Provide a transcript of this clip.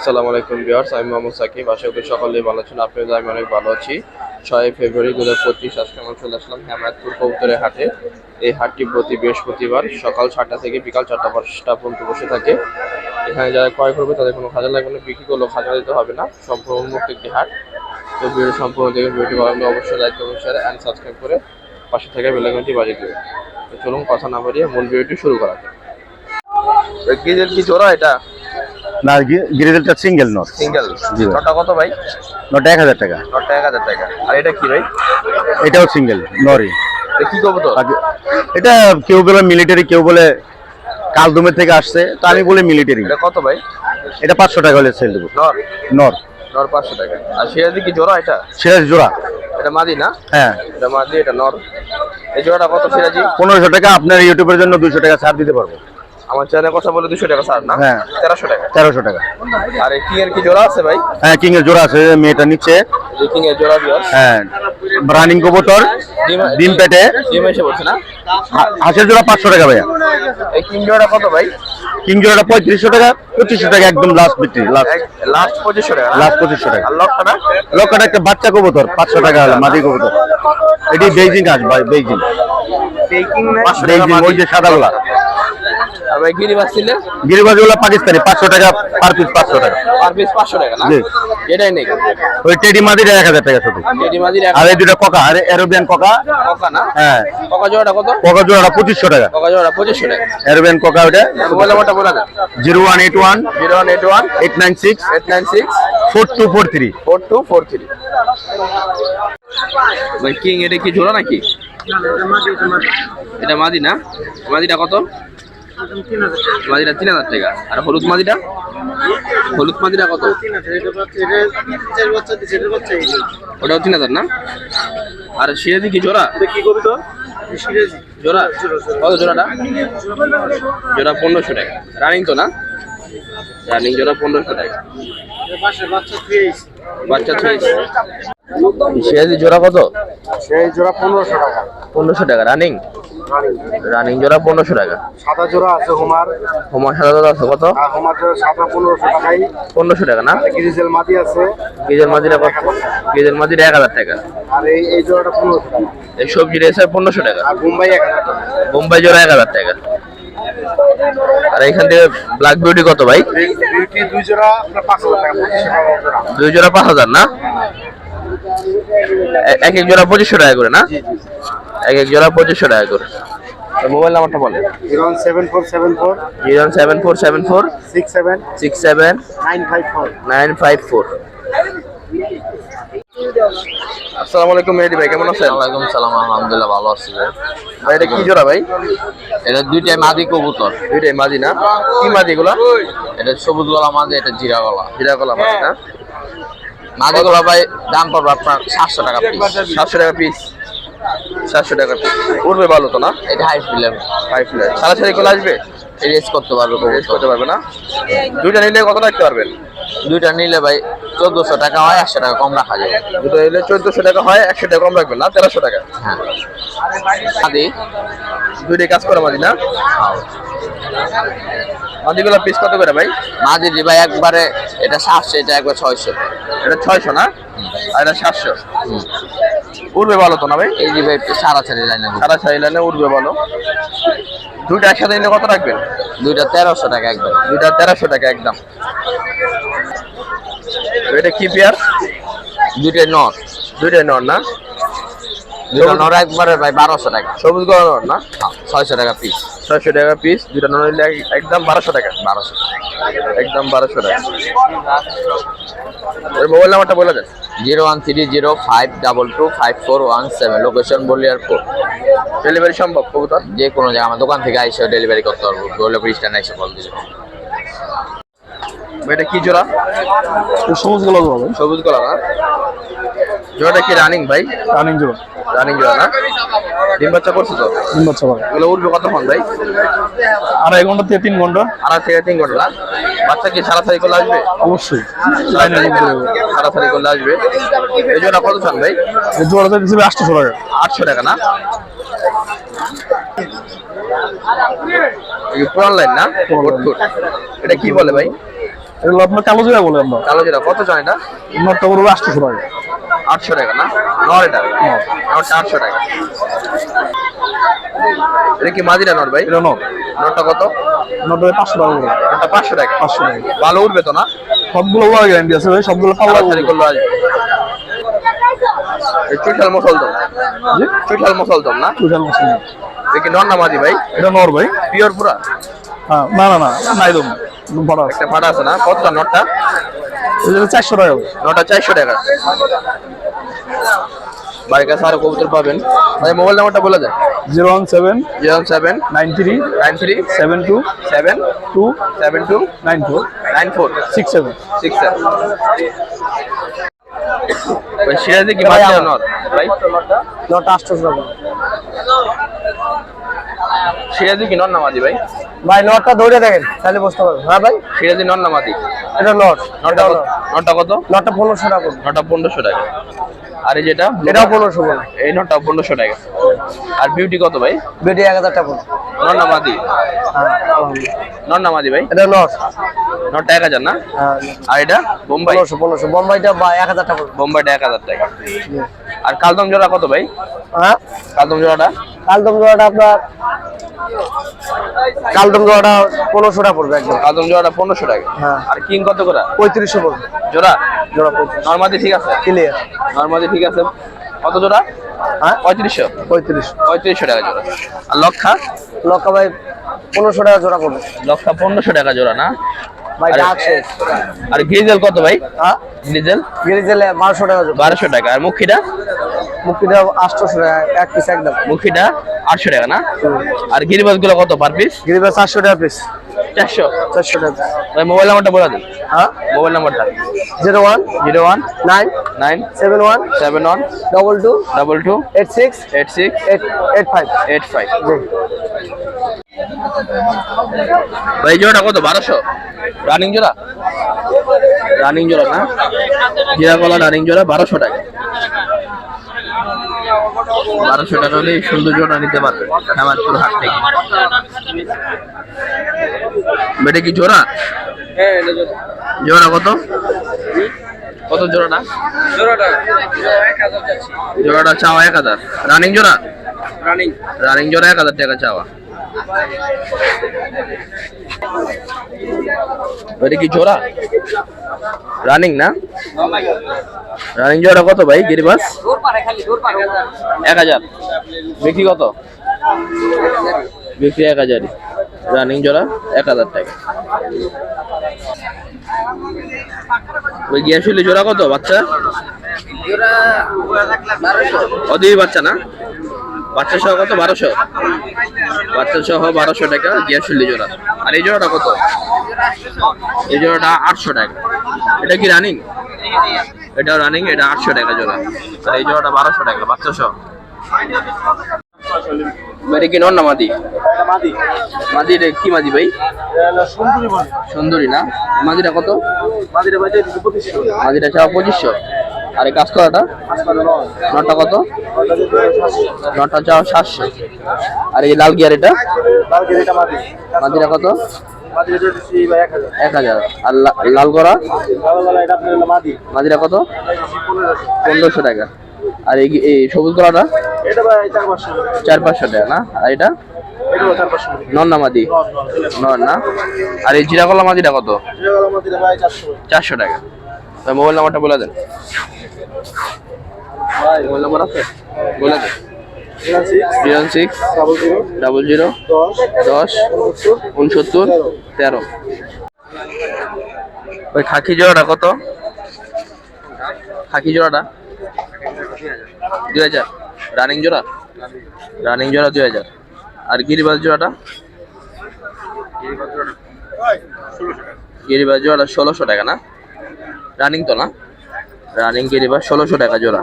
আসসালামু আলাইকুম ভিউয়ার্স, আমি মোহাম্মদ সাকিব। আশা করি সকলেই ভালো আছেন। আপনাদের আমি অনেক ভালো আছি। ছয় ফেব্রুয়ারি দু হাজার পঁচিশ আজকে আমরা চলে আসলাম হেমায়তপুর কবুতরের হাটে। এই হাটটি প্রতি বৃহস্পতিবার সকাল ছটা থেকে বিকাল চারটা পাঁচটা পর্যন্ত বসে থাকে। এখানে যারা ক্রয় করবে তাদের কোনো খাজা লাগবে না, বিক্রি করলেও খাজা দিতে হবে না। সম্পূর্ণ উন্মুক্ত একটি হাট। তো ভিডিও সম্পূর্ণ দেখে ভিডিওটি ভালো অবশ্যই লাইক করবেন শেয়ার অ্যান্ড সাবস্ক্রাইব করে পাশে থেকে বেলাইকনটি বাজিয়ে দেবে চলুন কথা না বাড়িয়ে মূল ভিডিওটি শুরু করা যাক। কি জোড়া এটা? না গ্রিজেলটা সিঙ্গেল নট সিঙ্গেল জি ভাই। নটা কত ভাই? নটা এক হাজার টাকা। নটা এক হাজার টাকা। আর এটা কি ভাই? এটাও সিঙ্গেল নরি কি করব তো বাকি- এটা কেউ বলে মিলিটারি কেউ বলে কালদুমের থেকে আসছে তো আমি বলি মিলিটারি এটা কত ভাই? এটা পাঁচশো টাকা হলে সেল দেবো। নর নর নর পাঁচশো টাকা। আর সিরাজি কি জোড়া এটা? সিরাজ জোড়া। এটা মাদি না? হ্যাঁ। এটা মাদি এটা নর এই জোড়াটা কত সিরাজি? পনেরোশো টাকা আপনার ইউটিউবের জন্য দুশো টাকা ছাড় দিতে পারব। আমার চ্যানেলে কথা বলে দুশো টাকা ছাড় না। হ্যাঁ। তেরোশো টাকা। তেরোশো টাকা। আর কিং এর কি জোড়া আছে ভাই? হ্যাঁ কিং এর জোড়া আছে মেয়েটা এই কিং এর জোড়া বিয়ার হ্যাঁ রানিং কবুতর ডিম পেটে। ডিম এসে বলছে না? হাঁসের জোড়া পাঁচশো টাকা ভাইয়া। এই কিং জোড়া কত ভাই? কিং জোড়াটা পঁয়ত্রিশশো টাকা পঁচিশশো টাকা একদম লাস্ট বিক্রি লাস্ট লাস্ট পঁচিশশো টাকা না? লাস্ট পঁচিশশো টাকা। আর লক্ষটা লক্ষটা একটা বাচ্চা কবুতর পাঁচশো টাকা হলো মাদি কবুতর। এটি বেইজিং আস ভাই বেজিং বেইজিং ওই যে সাদাগুলা ভাই গিরি বাসছিলে গিরিবাজগুলা পাকিস্তানি পাঁচশো টাকা পার পিস পাঁচশো টাকা। পার পিস পাঁচশো টাকা না। এটাই নেই। ওই টেডি এক হাজার টাকা শুধু। এটি মাদির আর এই দুটা ককা আর অ্যারোবিয়ান ককা? ককা না? হ্যাঁ। ককা জোড়াটা কত? ককা জোড়াটা পঁচিশশো টাকা। ককা জোড়া পঁচিশশো টাকা। অ্যারোবিয়ান ককা ওটা মোবাইল নাম্বারটা বলে দেন। Zero one eight one zero one eight one eight nine six eight nine six four two four three. Four two four three. ভাই কিং এটা কি জোড়া নাকি? এটা মাদি না? মাদিটা কত? মাদিটা তিন হাজার টাকা। আর হলুদ মাদিটা? হলুদ মাদিটা কত? ওটাও তিন হাজার না? আর সিরাজি কি, জোড়া? জোড়া? কত জোড়াটা? জোড়া পনেরোশো টাকা। রানিং তো না? রানিং জোড়া পনেরোশো টাকা। বাচ্চা ছয়শো সিরাজি জোড়া কত? সেই জোড়া পনেরোশো টাকা। পনেরোশো টাকা রানিং রানিং জোড়া পনেরোশো টাকা। সাদা জোড়া আছে হোমার। হোমার সাদা দাদা আছে কত? আর হোমার জোড়া সাদা পনেরোশো টাকাই। পনেরোশো টাকা না? গ্রিজেল মাদি আছে। গেজের মাদিরা কত? গেজের মাদিরা এক হাজার টাকা। আর এই এই জোড়াটা পনেরোশো টাকা। এই সবজি রেসার পনেরোশো টাকা। আর বোম্বাই এক হাজার টাকা। বোম্বাই জোড়া এক হাজার টাকা। আর এখান থেকে ব্ল্যাক বিউটি কত ভাই? বিউটি দুই জোড়া পাঁচ হাজার টাকা জোড়া। দুই জোড়া পাঁচ হাজার না? এক এক জোড়া পঁচিশশো টাকা করে না? এক এক জোড়া পঁচিশশো টাকা করে। মোবাইল নাম্বারটা বলেন। Zero one seven four seven four. Zero seven four seven four. Six seven. Six seven. Nine five four. Nine five four. আসসালামু আলাইকুম মেহেদি ভাই কেমন আছেন? ওয়ালাইকুম সালাম আলহামদুলিল্লাহ ভালো আছি ভাই। ভাই এটা কি জোড়া ভাই? এটা দুইটাই মাদি কবুতর। দুইটাই মাদি না? কি মাদি এগুলা? এটা সবুজ গলা মাদি এটা জিরা গলা হিরা কলা মাদি না? মাদি গলা ভাই দাম পড়বে আপনার সাতশো টাকা পিস সাতশো টাকা পিস সাতশো টাকা পিস উঠবে ভালো তো না? এটা হাই ফিলেম ফ্ল্যাট সাড়ে সাড়ে করে আসবে? রেস করতে পারবে রেস করতে পারবে না? দুইটা নিলে কত রাখতে পারবেন? দুইটা নিলে ভাই চোদ্দশো টাকা হয় একশো টাকা কম রাখা যাবে দুটো নিলে চোদ্দশো টাকা হয় একশো টাকা কম রাখবেন না? তেরোশো টাকা। হ্যাঁ। মাদি। দুইটাই কাজ করে মাদি না? মাদিগুলো পিস কত করে ভাই? মাদি জি ভাই একবারে এটা সাতশো এটা একবার ছয়শো। এটা ছয়শো না? আর এটা সাতশো। উঠবে ভালো তো না ভাই? এই যে ভাই সারা ছাড়ি লাইনে সারা সাড়ে লাইনে উঠবে ভালো দুইটা একসাথে নিলে কত রাখবেন? দুইটা তেরোশো টাকা একবার দুইটা তেরোশো টাকা একদম। এটা কি পেয়ার দুইটাই নর। দুইটাই নর না? দুইটা নর একবারে ভাই বারোশো টাকা। সবুজ গলা নর না? হ্যাঁ, ছয়শো টাকা পিস ছয়শো টাকা পিস দুইটা নর নিলে একদম বারোশো টাকা। বারোশো একদম বারোশো টাকা। এর মোবাইল নাম্বারটা বলে দেন। Zero one three zero five double two five four one seven location Baliarpur delivery সম্ভব কবুতর? যে কোনো জায়গায় আমার দোকান থেকে আইসে ডেলিভারি করতে পারব। বলিয়ারপুর স্ট্যান্ড এসে কল দিলে এটা কি জোড়া? সবুজগুলো সবুজ গলা না? জোড়াটা কি রানিং ভাই? রানিং জোড়া। রানিং জোড়া না? ডিম বাচ্চা করছ তো? বছর হবে এগুলো উঠবে কতক্ষণ ভাই? আড়াই ঘণ্টা থেকে তিন ঘণ্টা। আড়াই থেকে তিন ঘণ্টা বাচ্চা কি সারাসারি করলে আসবে? অবশ্যই। সারাসারি করলে আসবে। এই জোড়া কত চান ভাই? জোড়াতে দিচ্ছে আটশোশো টাকা। আটশো টাকা না? পুরান লাইন না? এটা কি বলে ভাই? এগুলো আপনার কালো জিরা বলে আমরা। কালো জিরা কত চান এটা? নটটা পড়বে আটশোশো টাকা। আটশো টাকা না? নর এটা? নরটা আটশো টাকা। এটা কি মাদিরা নর ভাই? এটা নট নরটা কত? নটটা পাঁচশো টাকা করে। নরটা পাঁচশো টাকা। পাঁচশো টাকা। ভালো উঠবে তো না? সবগুলো গ্যারান্টি আছে ভাই সবগুলো পাল্লা তাড়াতাড়ি করল আসবে। চুইঠাল মশল দম। চুইঠাল মশল দম না? টুটাল মশলা দেখি নর না মাদি ভাই? এটা নর ভাই। পিওর পুরা? হ্যাঁ না না না নাই দম। আছে। একটা ফাটা আছে না? কতটা নটটা এটা চারশো টাকা। নটা চারশো টাকা। বাড়ির কাছে আরও কবুতর পাবেন। ভাই মোবাইল নাম্বারটা বলে দেন। Zero one seven zero one seven nine three nine three seven two seven two seven two nine four nine four six seven. Six seven. ভাই সিরাজি কি মাঝে নর ভাই নটা আটশোশো টাকা। সিরাজি কি নর নামাদি ভাই। ভাই নটটা ধরে দেখেন তাহলে বুঝতে পারবেন। হ্যাঁ ভাই? সিরাজি নর নামাদি এটা নট নটা কত? নটা। কত? নটটা পনেরোশো টাকা। পড়বে। নটা পনেরোশো টাকা। আর এই যেটা? এটাও পনেরোশো পড়বে এই নটা পনেরোশো টাকা। আর বিউটি কত ভাই? বিউটি এক হাজার টাকা। পড়বে নর নামাদি হ্যাঁ আলহামদুলিল্লাহ। নর ভাই? এটা নট। নটা এক হাজার না? হ্যাঁ। আর এটা? বোম্বাই? পনেরোশো পনেরোশো। বোম্বাইটা বা এক হাজার টাকা। বোম্বাইটা এক হাজার টাকা। আর কালদম জোড়া কত ভাই? হ্যাঁ? কালদম জোড়াটা? কালদম জোড়াটা আপনার কালদম জোড়াটা পনেরোশো টাকা পড়বে একদম। কালদম জোড়াটা পনেরোশো টাকা হ্যাঁ। আর কিং কত করে? পঁয়ত্রিশশো পড়বে। জোড়া? জোড়া পঁয়ত্রিশ। নর্মাদি ঠিক আছে? ক্লিয়ার নর্মাদি ঠিক আছে। কত জোড়া? হ্যাঁ? পঁয়ত্রিশশো। পঁয়ত্রিশ। পঁয়ত্রিশশো টাকা জোড়া। আর লক্ষা? লক্কা ভাই পনেরোশো টাকা জোড়া পড়বে। লক্ষা পনেরোশো টাকা জোড়া না? ভাই আর গ্রিজেল কত ভাই? হ্যাঁ? গ্রিজেল? গিরিজেলে বারোশো টাকা বারোশো টাকা। আর মুখিটা? মুক্তিটা আটশোশো টাকা এক পিস একদম। মুখিটা আটশো টাকা না? আর গিরিবাজগুলো কত পার পিস গিরিবা চারশো টাকা পিস চারশো? চারশো টাকা। ভাই মোবাইল নাম্বারটা বলে দিন। হ্যাঁ? মোবাইল নাম্বারটা zero one zero one nine nine seven one seven one double two double two eight six eight six eight eight five. Eight five. ভাই জোড়াটা কত? বারোশো? রানিং জোড়া? রানিং জোড়া না? জিরা কলা রানিং জোড়া বারোশো টাকা। বারোশো টাকা হলে এই সুন্দর জোড়া নিতে পারবে হেমাদপুর হাট থেকে। বেটে কি জোড়া? জোড়া। কত? কত জোড়াটা? জোড়াটা চাওয়া এক হাজার। রানিং জোড়া? রানিং। রানিং জোড়া এক হাজার টাকা চাওয়া। এটা কি জোড়া? রানিং না? রানিং জোড়া কত ভাই গিরিবাস এক হাজার। বিক্রি কত? বিক্রি এক হাজারই। রানিং জোড়া, এক হাজার টাকা। ওই গিয়াশুলি জোড়া কত, বাচ্চা? অদূরই বাচ্চা না? বাচ্চা সহ কত? বারোশো। বাচ্চা সহ বারোশো টাকা গিয়াশুলি জোড়া। আর এই জোড়াটা কত? এই জোড়াটা আটশো টাকা। এটা কি রানিং এটা রানিং এটা আটশো টাকা জোড়া। আর এই জোড়াটা বারোশো টাকা, বাচ্চা সহ। মাদি? কি সুন্দরী না? কত? পঁচিশশো। আর এই নটা কত? নটা চাও সাতশো। আর এই লাল গিয়ার এটা? মাদিটা কত? এক হাজার। আর লাল করা মাদিরা কত? পনেরোশো টাকা। আর এই সবুজ কলাটা চার পাঁচশো। টাকা না? আর এটা? নন মাদি। নন আর এই জিরা কলা মাদিটা কত চারশো। টাকা। মোবাইল নাম্বারটা বলে দেন। মোবাইল নাম্বার আছে? বলে দেন। জিরো সিক্স ডাবল জিরো দশ, উনসত্তর, তেরো। ওই খাকি জোড়াটা কত? খাকি জোড়াটা? দুই হাজার। রানিং জোড়া? রানিং জোড়া দুই হাজার। আর গিরিবাজ জোড়াটা? গিরিবাজ জোড়াটা ষোলোশো টাকা না? রানিং তো না? রানিং গিরিবাজ ষোলোশো টাকা জোড়া।